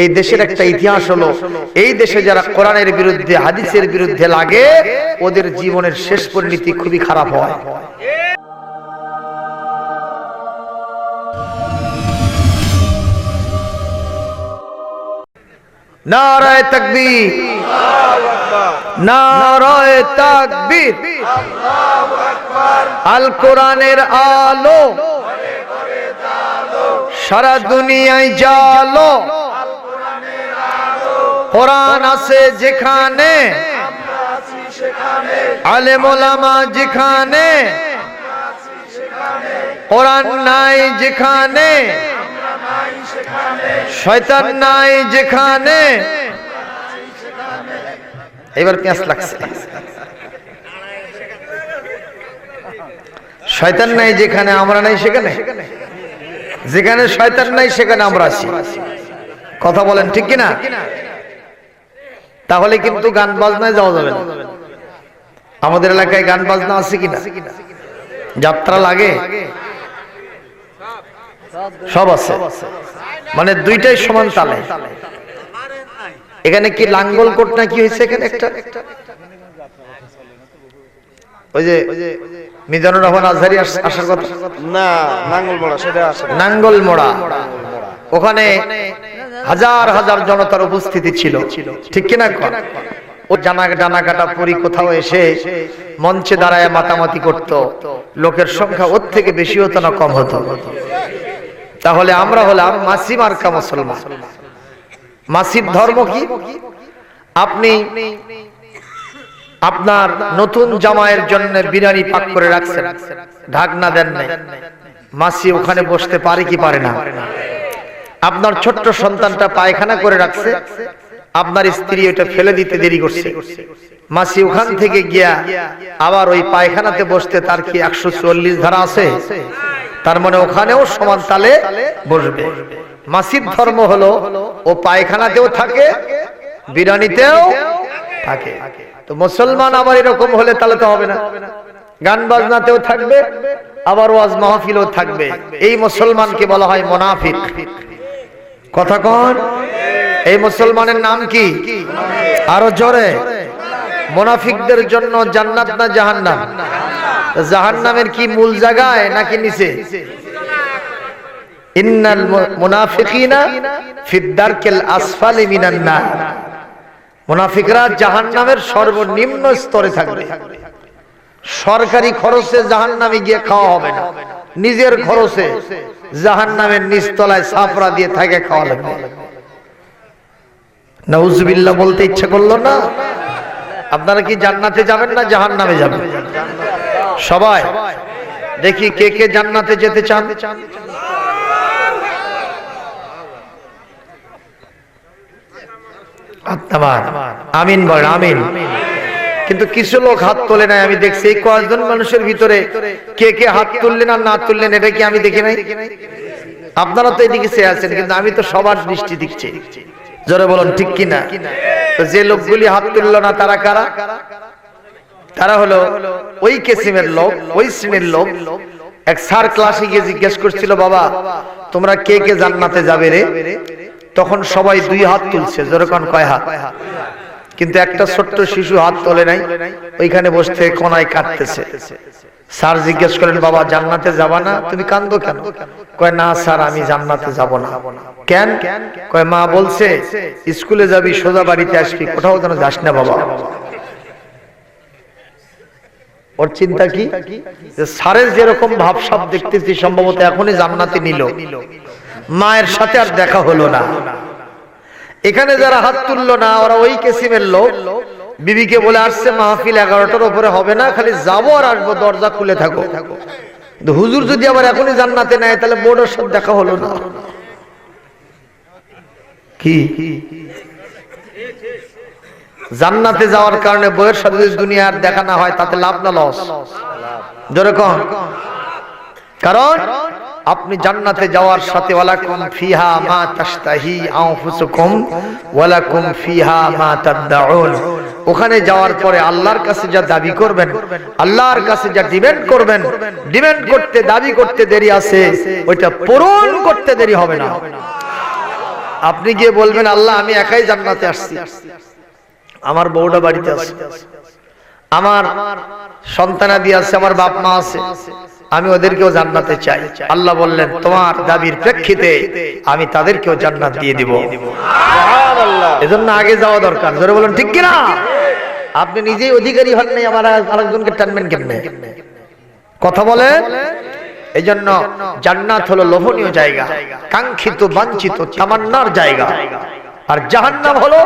এই দেশের একটা ইতিহাস হলো এই দেশে যারা কোরআনের বিরুদ্ধে হাদিসের বিরুদ্ধে লাগে ওদের জীবনের শেষ পরিণতি খুবই খারাপ হয়। নারায় তাকবীর। নারায় তাকবীর। আল কোরআনের আলো সারা দুনিয়ায় জালো। কোরআন আছে যেখানে, আলেমোলামা যেখানে, কোরআন নাই যেখানে, শয়তান নাই যেখানে। এবার পেঁয়াজ লাগছে। শয়তান নাই যেখানে, আমরা নাই সেখানে? যেখানে শয়তান নাই, সেখানে আমরা আছি। কথা বলেন ঠিক কিনা? তাহলে কিন্তু গান বাজনায় যাওয়া যাবে না। আমাদের এলাকায় গান বাজনা আছে কিনা? যাত্রা লাগে? সব আছে। মানে দুইটাই সমান তালে। এখানে কি লাঙ্গল কোট না কি হয়েছে এখানে একটা? ওই যে মিজানুর রহমান আজহারি আসার কথা? না নাঙ্গল মোড়া সেটা নাঙ্গল মোড়া। ওখানে হাজার হাজার জনতার উপস্থিতি ছিল। ঠিক কিনা ও জানা ডানা কাটা পরি কোথাও এসে মঞ্চে দাঁড়ায় মাতামাতি করত। লোকের সংখ্যা ওর থেকে বেশি হতো না কম হতো। তাহলে আমরা হলাম মাসি মার্কা মুসলমান। মাসির ধর্ম কি? আপনি আপনার নতুন জামায়ের জন্য বিরিয়ানি পাক করে রাখছেন। ঢাকনা দেন নাই। মাসি ওখানে বসতে পারে কি পারে না? আপনার ছোট্ট সন্তানটা পায়খানা করে রাখছে, আপনার স্ত্রী ওটা ফেলে দিতে দেরি করছে। মাসি ওখান থেকে গিয়া আবার ওই পায়খানাতে বসতে তার কি একশো চল্লিশ ধারা আছে? তার মানে ওখানেও সমান তালে বসবে। মাসির ধর্ম হলো, ও পায়খানাতেও থাকে, বিরানিতেও থাকে। তো মুসলমান আবার এরকম হলে তাহলে তো হবে না। গান বাজনাতেও থাকবে, আবার ওয়াজ মাহফিলও থাকবে। এই মুসলমানকে বলা হয় মোনাফিক। কথা কন। এই মুসলমানের নাম কি? আরও জোরে। মোনাফিকদের জন্য জান্নাত না জাহান্নাম? জাহান্নামের কি মূল জায়গায় নাকি নিচে? ইন্নাল মুনাফিকিনা আসফালি মিনান নার। মুনাফিকরা জাহান্নামের সর্বনিম্ন স্তরে থাকবে। সরকারি খরচে জাহান্নামে গিয়ে খাওয়া হবে না। নিজের খরচে জাহান্নামের নিচতলায় সাপড়া দিয়ে থাকে খাওয়া লাগবে বলতে ইচ্ছে করল না? আপনারা কি জান্নাতে যাবেন না জাহান্নামে যাবেন? সবাই, দেখি কে কে জান্নাতে যেতে চান। আমিন আমিন। কিন্তু কিছু লোক হাত তোলে নাই, আমি দেখছি। এই কয়েকজন মানুষের ভিতরে কে কে হাত তুললেন আর না তুললেন, এটা কি আমি দেখি নাই? আপনারা তো এদিকে চেয়ে আছেন, কিন্তু আমি তো সবার দৃষ্টি দিচ্ছি। জোরে বলুন, ঠিক কিনা? তো যে লোকগুলি হাত তুললো না, তারা কারা? তারা হলো ওই কেসিমের লোক, ওই শ্রেণির লোক। এক স্যার ক্লাসে গিয়ে জিজ্ঞেস করছিল, বাবা, তোমরা কে কে জান্নাতে যাবে রে? তখন সবাই দুই হাত তুলছে যেরকম কয় হাত? কিন্তু একটা ছোট্ট শিশু হাত তোলে নাই ওইখানে বসতে কোনায় কাটতেছে স্যার জিজ্ঞেস করেন বাবা জান্নাতে যাবা না? তুমি কান্দো কেন? কয় না স্যার আমি জান্নাতে যাব না। কেন? কয় মা বলছে স্কুলে যাবি সোজা বাড়িতে আসবি কোথাও যেন যাস না বাবা। ওর চিন্তা কি? যে স্যারের যেরকম ভাবসাব দেখতেছি সম্ভবত এখনই জান্নাতে নিল। মায়ের সাথে আর দেখা হলো না। এখানে যারা হাত তুললো না, ওরা ওই কেসিমের লোক। বিবিকে বলে, আসছে মাহফিল এগারোটার উপরে হবে না, খালি যাব আর আসব, দরজা খুলে থাকো। হুজুর যদি আবার এখনই জান্নাতে নেয়, তাহলে বোর্ডের সাথে দেখা হলো না। কি? জান্নাতে যাওয়ার কারণে বইয়ের সাথে দুনিয়ার দেখা না হয়, তাতে লাভ না লস? কারণ আপনি জান্নাতে যাওয়ার সাথে ওয়ালাকুম ফিহা মা তাশতাহি আনফুসুকুম, ওয়ালাকুম ফিহা মা তাদউন। ওখানে যাওয়ার পরে আল্লাহর কাছে যা দাবি করবেন, আল্লাহর কাছে যা ডিমান্ড করবেন, ডিমান্ড করতে, দাবি করতে দেরি আছে, ওইটা পূরণ করতে দেরি হবে না। আপনি গিয়ে বলবেন, আল্লাহ, আমি একাই জান্নাতে আসছি। আমার বউটা বাড়িতে আছে। আমার সন্তানাদি আছে, আমার বাপ মা আছে। আমি ওদেরকেও জান্নাতে চাই। আল্লাহ বললেন তোমার দাবির প্রেক্ষিতে আমি তাদেরকেও জান্নাত দিয়ে দিব। এজন্য আগে যাওয়া দরকার। জোরে বলুন ঠিক কিনা? আপনি নিজেই অধিকারী হন নাই আমার আরেকজনকে টানবেন কেমনে? কথা বলে? এই জন্য জান্নাত হলো লোভনীয় জায়গা কাঙ্ক্ষিত বাঞ্ছিত তামান্নার জায়গা আর জাহান্নাম হলো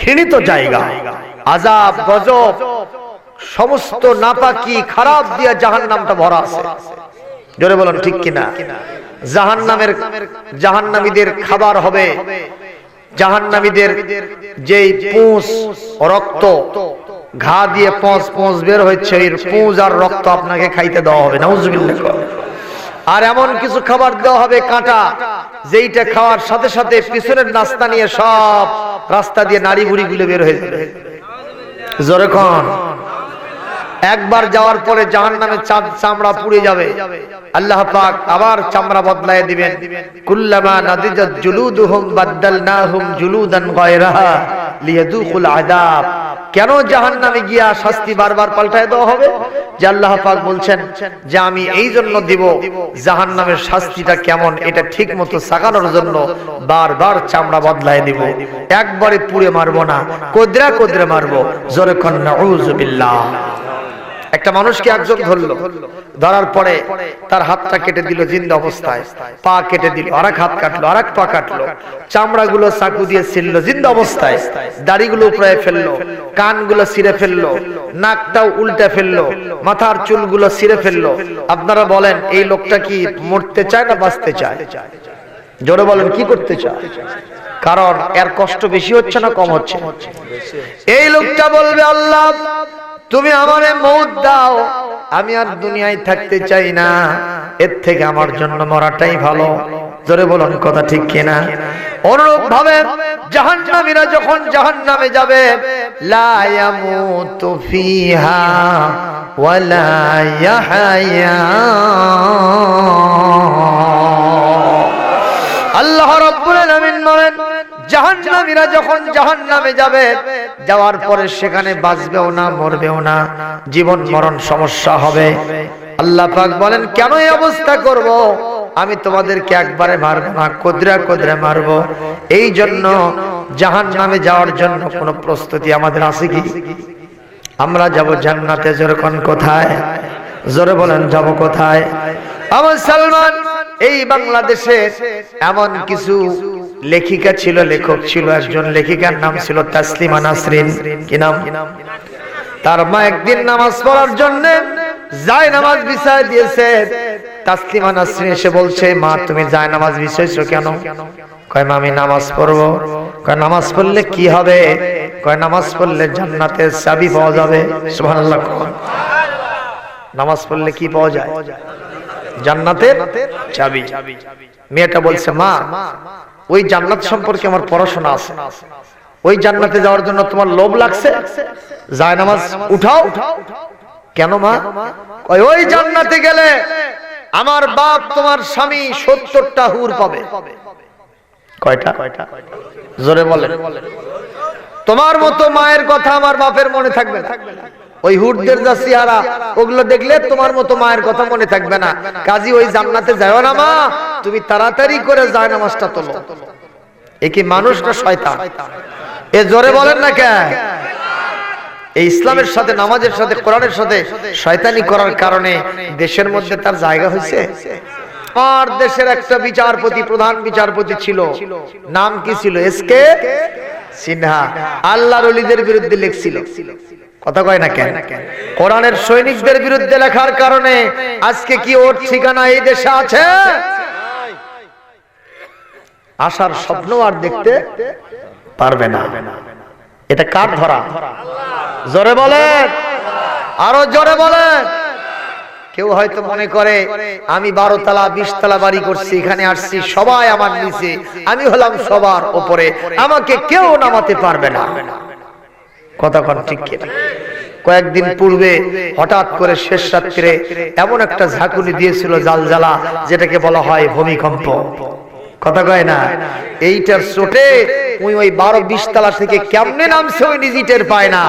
ঘৃণিত জায়গা। আজাব গজব সমস্ত নাপাকি খারাপ দিয়ে জাহান্নামটা ভরা আছে। জোরে বলুন, ঠিক কিনা? জাহান্নামের জাহান্নামীদের খাবার হবে। জাহান্নামীদের যেই পুঁজ, রক্ত, ঘা দিয়ে পঁচ পঁচ বের হচ্ছে ওই পুঁজ আর রক্ত আপনাকে খাইতে দেওয়া হবে, নাউজুবিল্লাহ। আর এমন কিছু খাবার দেওয়া হবে, কাঁটা, যেইটা খাওয়ার সাথে সাথে পিছনের নাস্তা নিয়ে সব রাস্তা দিয়ে নাড়ি বুড়ি গুলো বের হয়ে যাবে। জোরে একবার যাওয়ার পরে জাহান নামে চাঁদ চামড়া পুড়ে যাবে। আল্লাহ পাক আবার চামড়া বদলায় দিবেন। কুল্লামা নাদিজাত জুলুদুহুম বাদদালনাহুম জুলুদান গায়রাহা লিয়াদুকুল আযাব। কেন জাহান্নামে গিয়া শাস্তি বারবার পাল্টায় দেওয়া হবে? যে আল্লাহ পাক বলছেন যে আমি এই জন্য দিব, জাহান্নামের শাস্তিটা কেমন? এটা ঠিক মতো সাকানোর জন্য বারবার চামড়া বদলায় দিব। একবারে পুড়ে মারবো না, কোদরা কোদরে মারবো। জোরে কন্যা উজুবিল্লাহ একটা মানুষকে একজন ধরলো। ধরার পরে তার হাতটা কেটে দিল জিন্দা অবস্থায়। পা কেটে দিল আর হাত কাটলো আর পা কাটলো। চামড়াগুলো চাকু দিয়ে ছিললো জিন্দা অবস্থায়। দাড়িগুলো উপরে ফেলল। কানগুলো ছিঁড়ে ফেলল। নাকটাও উল্টে ফেলল। মাথার চুলগুলো ছিঁড়ে ফেলল। আপনারা বলেন এই লোকটা কি মরতে চায় না বাঁচতে চায়? জোরে বলেন কি করতে চায়? কারণ এর কষ্ট বেশি হচ্ছে না কম হচ্ছে। এই লোকটা বলবে আল্লাহ তুমি আমারে মৌত দাও। আমি আর দুনিয়ায় থাকতে চাই না। এর থেকে আমার জন্য মরাটাই ভালো। জোরে বলুন, কথা ঠিক কিনা? অনুরূপ ভাবে জাহান্নামীরা যখন জাহান্নামে যাবে, লা ইয়ামুতু ফিহা ইয়াহয়া। আল্লাহ রাব্বুল আলামিন বলেন জাহান্নামীরা যখন জাহান্নামে যাবে যাওয়ার পরে সেখানে বাঁচবেও না মরবেও না জীবন মরণ সমস্যা হবে। আল্লাহ পাক বলেন কেন এই অবস্থা করব? আমি তোমাদেরকে একবারে মারবো না কদরা কদরা মারবো। এই জন্য জাহান্নামে যাওয়ার জন্য কোনো প্রস্তুতি আমাদের আছে কি? আমরা যাব জান্নাতে যেরকম কোথায়? জোরে বলেন যাব কোথায়? আমার সালমান এই বাংলাদেশে এমন কিছু লেখিকা ছিল লেখক ছিল একজন লেখিকার নাম ছিল তাসলিমা নাসরিন। কি নাম? তার মা একদিন নামাজ পড়ার জন্য যায় নামাজ বিছায় দিয়েছে। তাসলিমা নাসরিন এসে বলছে মা তুমি যায় নামাজ বিছাইছো কেন? কয় মা আমি নামাজ পড়ব। কয় নামাজ পড়লে কি হবে? কয় নামাজ পড়লে জান্নাতের চাবি পাওয়া যাবে। সুবহানাল্লাহ নামাজ পড়লে কি পাওয়া যায়? জান্নাতের চাবি। মেয়েটা বলছে মা ওই জান্নাত সম্পর্কে আমার পড়াশোনা আছে। ওই জান্নাতে যাওয়ার জন্য তোমার লোভ লাগছে? যায় নামাজ উঠাও। কেন মা? ওই জান্নাতে গেলে আমার বাপ তোমার স্বামী সত্তরটা হুর পাবে। তোমার মতো মায়ের কথা আমার বাপের মনে থাকবে না। ওই হুটদের যা চেহারা ওগুলো দেখলে তোমার মতো মায়ের কথা মনে থাকবে না। কাজী, ওই জান্নাতে যাও না মা, তুমি তাড়াতাড়ি করে যায় নামাজটা তোলো। এ মানুষ না শয়তান? এ জোরে বলেন না কে এই ইসলামের সাথে, নামাজের সাথে, কোরআনের সাথে শয়তানি করার কারণে দেশের মধ্যে তার জায়গা হয়েছে? আর দেশের একটা বিচারপতি, প্রধান বিচারপতি ছিল। নাম কি ছিল? এসকে সিনহা। আল্লাহর অলিদের বিরুদ্ধে লিখছিল। কথা কয় না কেন? কোরআনের সৈনিকদের বিরুদ্ধে লেখার কারণে আজকে কি ওর ঠিকানা এই দেশে আছে? আসার স্বপ্ন আর দেখতে পারবে না। এটা কার ধরা? জোরে বলেন। আরও জোরে বলেন। কেউ হয়তো মনে করে, আমি বারো তালা, বিশ তালা বাড়ি করছি, এখানে আসছি, সবাই আমার নিচে, আমি হলাম সবার ওপরে। আমাকে কেউ নামাতে পারবে না। কথা ঠিক কয়েকদিন পূর্বে হঠাৎ করে শেষ রাত্রে এমন একটা ঝাঁকুনি দিয়েছিল জাল জ্বালা যেটাকে বলা হয় ভূমিকম্প। কথা কয় না? এইটার চোটে ওই ওই বারো বিশ তালা থেকে কেমনে নামছে ওই নিজেটের পায় না।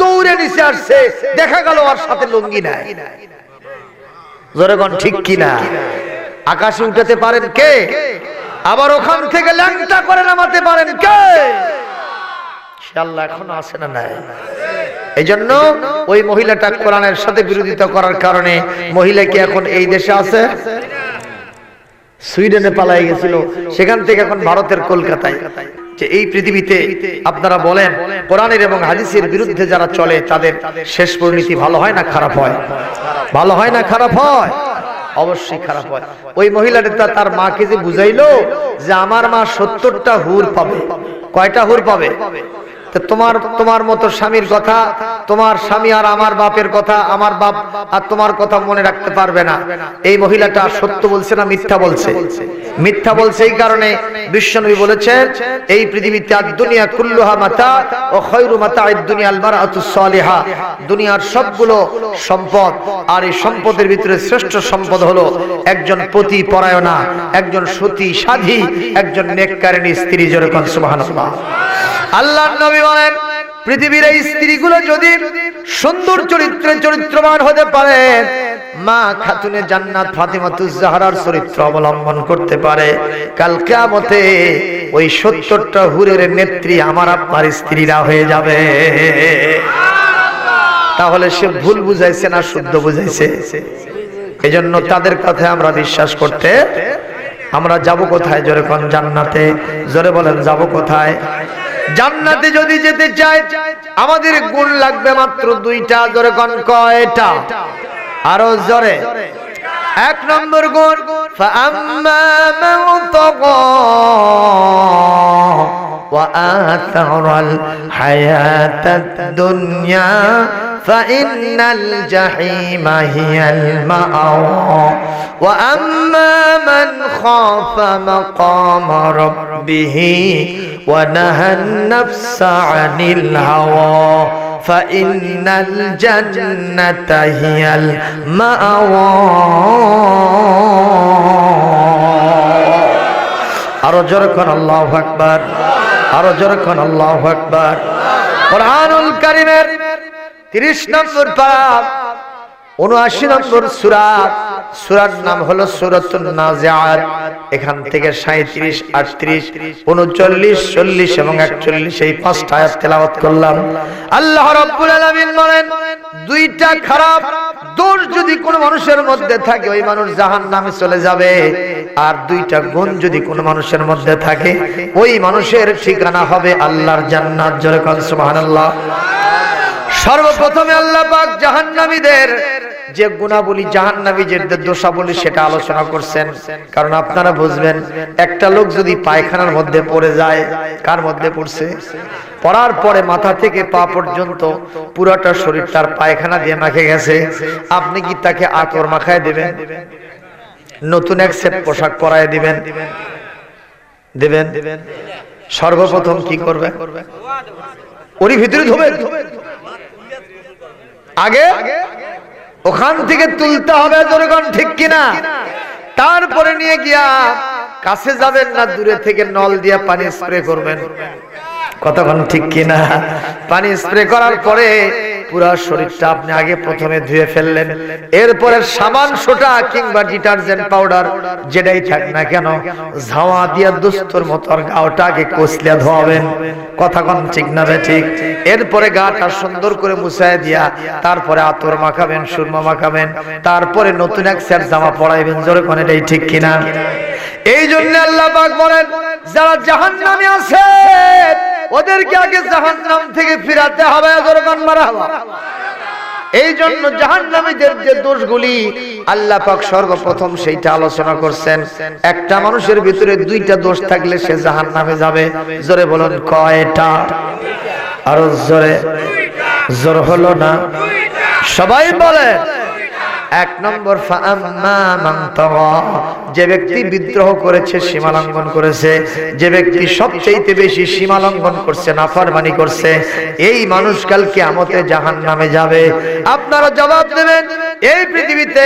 দৌড়ে নিচে আসছে, দেখা গেল আর সাথে লুঙ্গি নাই। জোরেগণ ঠিক কিনা? আকাশে উঠাতে পারেন কে? আবার ওখান থেকে ল্যাংটা করে নামাতে পারেন কে? সে আল্লাহ এখনও আসে না নাই? এই জন্য ওই মহিলাটা কোরআনের সাথে বিরোধিতা করার কারণে মহিলা কি এখন এই দেশে আছে? সুইডেনে পালাই গেছিল, সেখান থেকে এখন ভারতের কলকাতায়। যে এই পৃথিবীতে আপনারা বলেন, কোরআনের এবং হাদিসের বিরুদ্ধে যারা চলে, তাদের শেষ পরিণতি ভালো হয় না খারাপ হয়? ভালো হয় না খারাপ হয়? অবশ্যই খারাপ হয়। ওই মহিলাটা তার মাকে যে বুঝাইলো যে আমার মা সত্তরটা হুর পাবে। কয়টা হুর পাবে? তোমার তোমার মতো স্বামীর কথা তোমার স্বামী আর আমার বাপের কথা, আমার বাপ আর তোমার কথা মনে রাখতে পারবে না। এই মহিলাটা সত্য বলছে না মিথ্যা বলছে? মিথ্যা বলছে এই কারণে বিশ্বনবী বলেছেন, এই পৃথিবীতে আর দুনিয়া কুল্লুহা মাতা ও খয়রু মাতা দুনিয়া আল মারাতুস সালিহা। দুনিয়ার সবগুলো সম্পদ আর এই সম্পদের ভিতরে শ্রেষ্ঠ সম্পদ হলো একজন প্রতি পরায়ণা একজন সতী সাধী, একজন নেককারিণী স্ত্রী যেরকম সুবহানাল্লাহ। আল্লাহ নবী বলেন পৃথিবীর এই স্ত্রীগুলো যদি সুন্দর চরিত্রে চরিত্রবান হতে পারে, মা খাতুনে জান্নাত ফাতিমাতুজ জাহরার চরিত্র অবলম্বন করতে পারে। কাল কিয়ামতে ওই সত্তরটা হুরের নেত্রী আমার আপনার স্ত্রীরা হয়ে যাবে। তাহলে সে ভুল বুঝাইছে না শুদ্ধ বুঝাইছে? এই জন্য তাদের কথা আমরা বিশ্বাস করতে আমরা যাব কোথায়? জোরে কোন জান্নাতে? জোরে বলেন, যাব কোথায়? জান্নাতে যদি যেতে চাই আমাদের গুণ লাগবে মাত্র দুইটা, জোরে কন কয়টা? আরও জোরে। এক নম্বর গুণ وآثر الحياة الدنيا فإن الجحيم هي المأوى. وأما من خاف مقام ربه ونهى النفس عن الهوى فإن الجنة هي المأوى. أرجوكم الله أكبر. আরও যখন আল্লাহ আকবর। কোরআনুল কারিমের 30 নম্বর পারা 79 নম্বর সূরা। সূরার নাম হলো সূরাতুন নাজিআত। এখান থেকে 37 38 39 40 এবং 41 এই পাঁচটা আয়াত তেলাওয়াত করলাম। আল্লাহ রাব্বুল আলামিন বলেন, দুইটা খারাপ দোষ যদি কোনো মানুষের মধ্যে থাকে, ওই মানুষ জাহান্নামে চলে যাবে। আর দুইটা গুণ যদি কোনো মানুষের মধ্যে থাকে, ওই মানুষের ঠিকানা হবে আল্লাহর জান্নাত। জোরে সুবহানাল্লাহ। সর্বপ্রথমে আল্লাহ পাক জাহান্নামীদের যে গুণাবলী জাহান্নামী যে দোষাবলী সেটা আলোচনা করছেন, কারণ আপনারা বুঝবেন, একটা লোক যদি পায়খানার মধ্যে পড়ে যায়, কার মধ্যে পড়ছে? পড়ার পরে মাথা থেকে পা পর্যন্ত পুরাটা শরীর তার পায়খানা দিয়ে মাখে গেছে। আপনি কি তাকে আতর মাখায় দেবেন? নতুন এক সেট পোশাক পরায় দিবেন। দেবেন? সর্বপ্রথম কি করবে? ওরই ভিতরে ধোবেন আগে ওখান থেকে তুলতে হবে জনগণ ঠিক কিনা? তারপরে নিয়ে গিয়া কাছে যাবেন না, দূরে থেকে নল দিয়ে পানি স্প্রে করবেন। কতক্ষণ ঠিক কিনা? পানি স্প্রে করার পরে পুরো শরীরটা আপনি আগে প্রথমে ধুয়ে ফেললেন। এরপরে সাবান সোটা কিংবা ডিটারজেন্ট পাউডার যেটাই থাক না কেন, ঝাওয়া দিয়া দুস্তর মতো আগে কষলিয়া ধোয়াবেন। কথা ঠিক না ঠিক? এরপরে গাটা সুন্দর করে মুছায় দিয়া তারপরে আতর মাখাবেন, সুরমা মাখাবেন, তারপরে নতুন এক সেট জামা পরাইবেন। জোরে কোন এটাই ঠিক কিনা? এই জন্য আল্লাহ পাক বলেন, যারা জাহান্নামে আছে ওদেরকে আগে জাহান্নাম থেকে ফিরাতে হবে মারা এই জন্য জাহান্নামীদের যে দোষগুলি আল্লাহ পাক সর্বপ্রথম সেইটা আলোচনা করছেন। একটা মানুষের ভিতরে দুইটা দোষ থাকলে সে জাহান্নামে যাবে। জোরে বলুন, কয়টা? আরও জোরে। জোর হলো না? সবাই বলে এক নম্বর। যে ব্যক্তি বিদ্রোহ করেছে সীমা লঙ্ঘন করেছে, যে ব্যক্তি সবচেয়ে বেশি সীমা লঙ্ঘন করছে, নাফরমানি করছে, এই মানুষ কাল কিয়ামতে জাহান্নামে যাবে। আপনারা জবাব দেবেন, এই পৃথিবীতে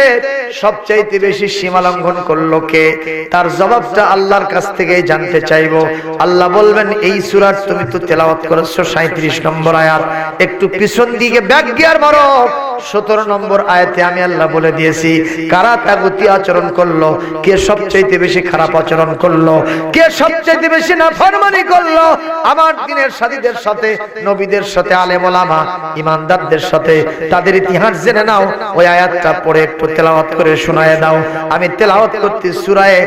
সবচাইতে বেশি সীমা লঙ্ঘন করল কে? তার জবাবটা আল্লাহর কাছ থেকে জানতে চাইব। আল্লাহ বলবেন, এই সুরার তুমি তো তেলাওয়াত করেছ সাঁত্রিশ নম্বর আয়াত। একটু পিছন দিকে ব্যাগ গিয়ার মারো। সতেরো নম্বর আয়াতে আমি আল্লাহ বলে দিয়েছি, কারা তাগুতি আচরণ করল? কে সবচাইতে বেশি খারাপ আচরণ করল? কে সবচাইতে বেশি নাফরমানি করল? আমার দিনের সাথীদের সাথে, নবীদের সাথে আলেম ওলামা ইমানদারদের সাথে, তাদের ইতিহাস জেনে নাও, ওই আয়াতটা পড়ে একটু তেলাওয়াত করে শোনায় দাও। আমি তেলাওয়াত করতে সুরায়ে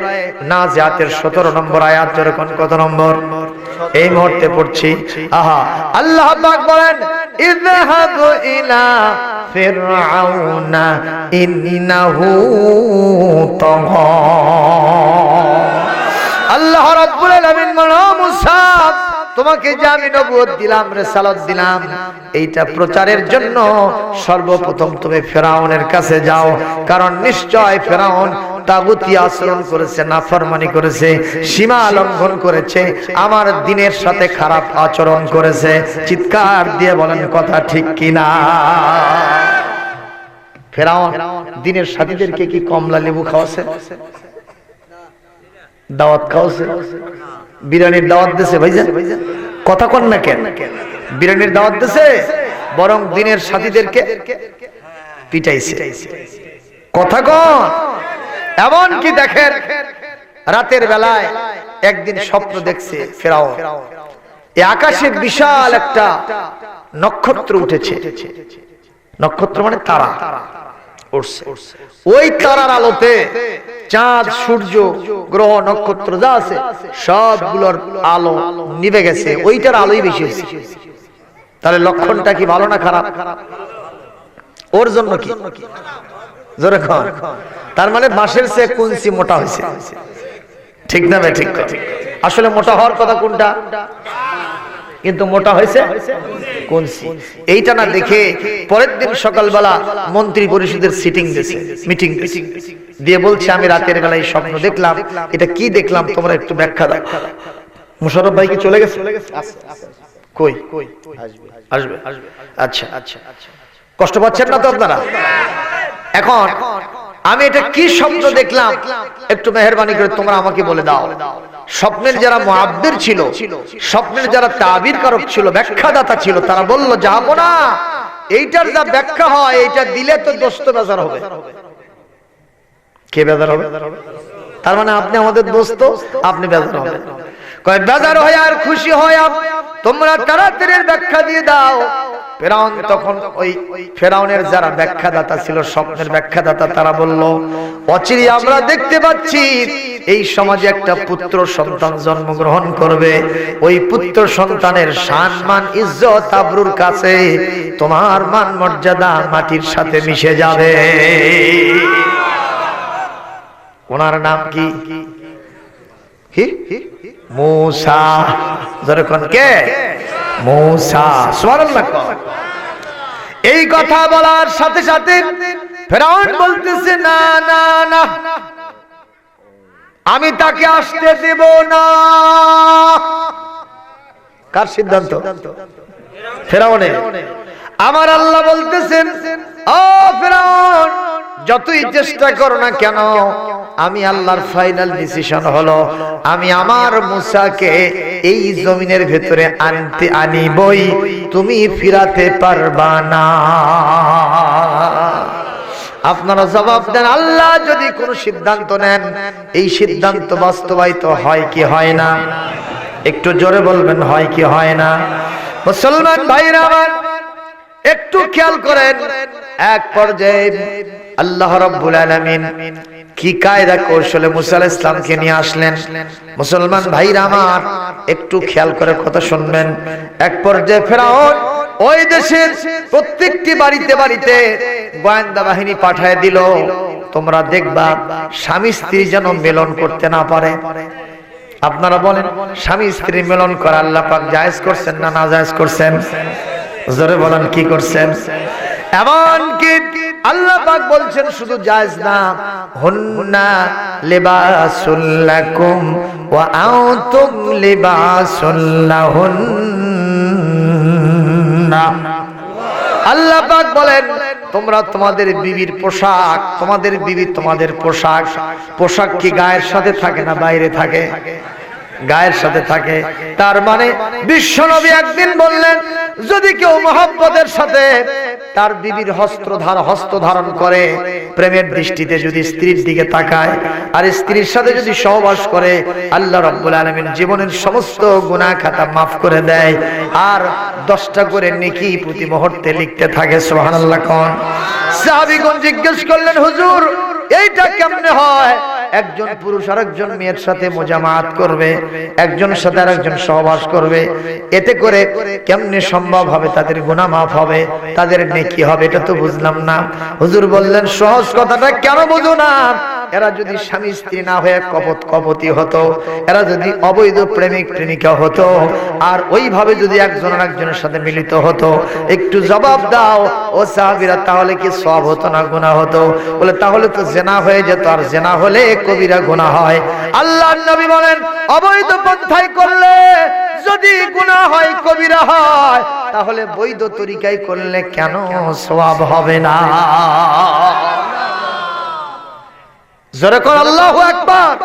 নাজিয়াতের 17 নম্বর আয়াত, যেরকম কত নম্বর? এই মুহূর্তে পড়ছি। আহা, আল্লাহ পাক বলেন ইযহাবু ইলা ফিরআউনা ইন্নাহু আল্লাহ রাব্বুল আলামিন মুসা, তোমাকে যে আমি নবুয়ত দিলাম, রেসালত দিলাম, এইটা প্রচারের জন্য সর্বপ্রথম তুমি ফেরাউনের কাছে যাও। কারণ নিশ্চয় ফেরাউন তাগুতি আচরণ করেছে, নাফরমানি করেছে, সীমা লঙ্ঘন করেছে, আমার দিনের সাথে খারাপ আচরণ করেছে। চিৎকার দিয়ে বলেন, কথা ঠিক কিনা? ফেরাউন, দিনের সাথীদেরকে কি কমলা লেবু খাওয়াছে? দাওয়াত খাওয়াছে? বিরিয়ানির দাওয়াত দিছে, ভাইজান? কথা কন না কেন? বিরিয়ানির দাওয়াত দিছে, বরং দিনের সাথীদেরকে পিটাইছে। কথা কন! এমন কি দেখেন? রাতের বেলায় একদিন স্বপ্ন দেখছে ফেরাও এই আকাশে বিশাল একটা নক্ষত্র উঠেছে। নক্ষত্র মানে তারা। উঠছে। ওই তারার আলোতে চাঁদ সূর্য গ্রহ নক্ষত্র যা আছে সবগুলোর আলো নিভে গেছে। ওইটার আলোই বেশি হয়েছে। তাহলে লক্ষণটা কি ভালো না খারাপ? ওর জন্য কি? জোরে তার মানে বাঁশের সে কুঞ্চি মোটা হয়েছে? ঠিক না ভাই ঠিক আসলে মোটা হওয়ার কথা কোনটা? কিন্তু মোটা হয়েছে কুঞ্চি এইটা না দেখে পরের দিন সকালবেলা মন্ত্রী পরিষদের সিটিং দিয়েছে মিটিং দিয়ে বলছে আমি রাতের বেলায় স্বপ্ন দেখলাম। এটা কি দেখলাম? তোমরা একটু ব্যাখ্যা দাও। মুশারফ ভাই কি চলে গেছে? কই? আসবে। আচ্ছা আচ্ছা। কষ্ট পাচ্ছেন না তো আপনারা? এখন আমি এটা কি স্বপ্ন দেখলাম? একটু মেহরবানি করে তোমরা আমাকে বলে দাও। স্বপ্নের যারা মুআব্বির ছিল স্বপ্নের যারা তাবির কারক ছিল ব্যাখ্যাদাতা ছিল তারা বলল যাব না। এইটার যা ব্যাখ্যা হয় এইটা দিলে তো দোস্ত বেজার হবে। কে বেজার হবে? তার মানে আপনি আমাদের দোস্ত আপনি বেজার হবে। কয় বেজার হয় আর খুশি হয় তোমরা তাড়াতাড়ি ব্যাখ্যা দিয়ে দাও। ফেরাউন তখন ওই ফেরাউনের যারা ব্যাখ্যাদাতা ছিল, স্বপ্নের ব্যাখ্যাদাতা, তারা বলল আমরা দেখতে পাচ্ছি এই সমাজে একটা পুত্র সন্তান জন্মগ্রহণ করবে। ওই পুত্র সন্তানের সম্মান ইজ্জত, আবরুর কাছে তোমার মান মর্যাদা মাটির সাথে মিশে যাবে। ওনার নাম কি? এই কথা বলার সাথে সাথে ফেরাউন বলতেছে, না না না। আমি তাকে আসতে দেব না। কার সিদ্ধান্ত? ফেরাউনের। আমার আল্লাহ বলতেছেন, ও ফেরাউন যতই চেষ্টা করো না কেন আমি আল্লাহর ফাইনাল ডিসিশন হলো আমি আমার মুসাকে এই জমিনের ভেতরে আনতে আনিবই। তুমি ফিরাতে পারবা না। আপনারা জবাব দেন আল্লাহ যদি কোনো সিদ্ধান্ত নেন এই সিদ্ধান্ত বাস্তবায়িত হয় কি হয় না? একটু জোরে বলবেন হয় কি হয় না? মুসলমান ভাইরা আমার একটু খেয়াল করেন এক পর্যায়ে আল্লাহ রাব্বুল আলামিন কি কায়দা কৌশলে মুসা আলাইহিস ইসলামকে নিয়ে আসলেন? মুসলমান ভাইরা আমার, একটু খেয়াল করে কথা শুনবেন। এক পর্যায়ে ফেরাউন ওই দেশের প্রত্যেকটি বাড়িতে বাড়িতে গোয়েন্দা বাহিনী পাঠায় দিল। তোমরা দেখবা, স্বামী স্ত্রী যেন মিলন করতে না পারে। আপনারা বলেন, স্বামী স্ত্রী মিলন করা আল্লাহ পাক জায়েজ করছেন না না জায়েজ করছেন? জোরে বলেন, কি করছেন? এমনকি আল্লাহ পাক বলছেন শুধু জায়েজ না, হুন্না লিবাসুল লাকুম ওয়া আনতুম লিবাসুল লাহুন্না। আল্লাহ পাক বলেন, তোমরা তোমাদের বিবির পোশাক, তোমাদের বিবি তোমাদের পোশাক পোশাক কি গায়ের সাথে থাকে না বাইরে থাকে? গায়ের সাথে থাকে। তার মানে বিশ্বনবী একদিন বললেন যদি কেউ মহব্বতের সাথে তার বিবির হস্ত্র ধার হস্ত ধারণ করে, প্রেমের দৃষ্টিতে যদি স্ত্রীর দিকে তাকায়, আর স্ত্রীর সাথে যদি সহবাস করে, আল্লাহ রাব্বুল আলামিন জীবনের সমস্ত গুনাহ খাতা মাফ করে দেয়। আর দশটা করে নেকি প্রতি মুহূর্তে লিখতে থাকে, সুবহানাল্লাহ কোন। সাহাবীগণ জিজ্ঞেস করলেন, হুজুর, এইটা কেমনে হয়? একজন পুরুষ আর একজন মেয়ের সাথে মোজামাত করবে একজনের সাথে আর একজন সহবাস করবে। এতে করে কেমনে সম্ভব হবে তাদের গুণা মাফ হবে, তাদের নেকি হবে, এটা তো বুঝলাম না। হুজুর বললেন, সহজ কথাটা কেন বুঝো না? এরা যদি স্বামী স্ত্রী না হয়ে কপত কপতি হতো, এরা যদি অবৈধ প্রেমিক প্রেমিকা হতো, আর ওইভাবে যদি একজন একজনের সাথে মিলিত হতো, একটু জবাব দাও, ও সাহাবিরা, তাহলে কি সব হতো না গুনাহ হতো? বলে, তাহলে তো জেনা হয়ে যেত, আর জেনা হলে কবিরা গুনাহ হয়। আল্লাহ নবী বলেন, অবৈধ পন্থায় করলে যদি গুনাহ হয়, কবিরা হয়, তাহলে বৈধ তরিকায় করলে কেন সওয়াব হবে না? জোরে কর আল্লাহ আকবার।